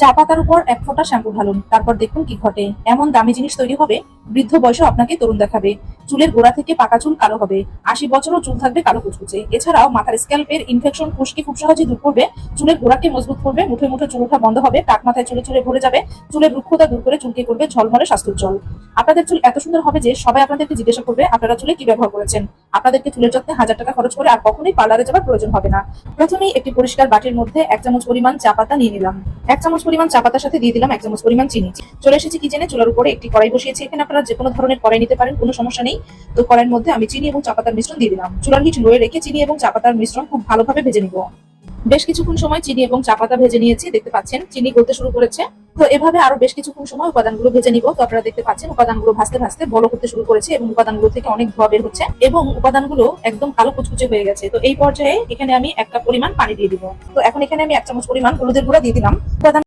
চা পাতার উপর এক ফোঁটা শ্যাম্পু ঢালুন, তারপর দেখুন কি ঘটে। এমন দামি জিনিস তৈরি হবে, বৃদ্ধ বয়সে আপনাকে তরুণ দেখাবে। চুলের গোড়া থেকে পাকা চুল কালো হবে, আশি বছরও চুল থাকবে কালো কুচকুচে। এছাড়াও মাথার স্ক্যাল্পের ইনফেকশন খুশকি খুব সহজে দূর করবে, চুলের গোড়াকে মজবুত করবে, মুঠে মুঠে চুল ওঠা বন্ধ হবে টাক মাথায় চুলে চুলে ভরে যাবে, চুলের রুক্ষতা দূর করে চুলকে করবে ঝলমলে স্বাস্থ্যোজ্জ্বল আপনাদের চুল এত সুন্দর হবে যে সবাই আপনাদেরকে জিজ্ঞাসা করবে আপনারা চুলে কি ব্যবহার করেছেন। আপনাদেরকে চুলের যত্নে হাজার টাকা খরচ করে আর কখনোই পার্লারে যাওয়ার প্রয়োজন হবে না। প্রথমেই একটি পরিষ্কার বাটির মধ্যে এক চামচ পরিমাণ চা পাতা নিয়ে নিলাম। এক চামচ পরিমাণ চা পাতার সাথে দিয়ে দিলাম এক চামচ পরিমাণ চিনি। চলে এসেছি কিচেনে, চুলার উপরে একটি কড়াই বসিয়েছি। এখানে আপনারা যে কোনো ধরনের কড়াই নিতে পারেন, কোনো সমস্যা নেই। তো কড়াইয়ের মধ্যে আমি চিনি এবং চা পাতার মিশ্রণ দিয়ে দিলাম। চুলার হিট লোয়ে রেখে চিনি এবং চা পাতার মিশ্রণ খুব ভালোভাবে ভেজে নিব। বেশ কিছুক্ষণ সময় চিনি এবং চা পাতা ভেজে নিয়েছি, দেখতে পাচ্ছেন। চিনি গলতে শুরু করেছে। তো এভাবে আরও বেশ কিছুক্ষণ সময় উপাদানগুলো ভেজে নিব। তো আপনারা দেখতে পাচ্ছেন, উপাদানগুলো ভাসতে ভাসতে বড় করতে শুরু করেছে এবং উপাদানগুলো থেকে অনেক ধোয়া বের হচ্ছে এবং উপাদানগুলো একদম কালো কুচকুচে হয়ে গেছে। তো এই পর্যায়ে এখানে আমি একটা পরিমাণ পানি দিয়ে দিব। তো এখন এখানে আমি এক চামচ পরিমাণ হলুদের গুঁড়া দিয়ে দিলাম। উপাদান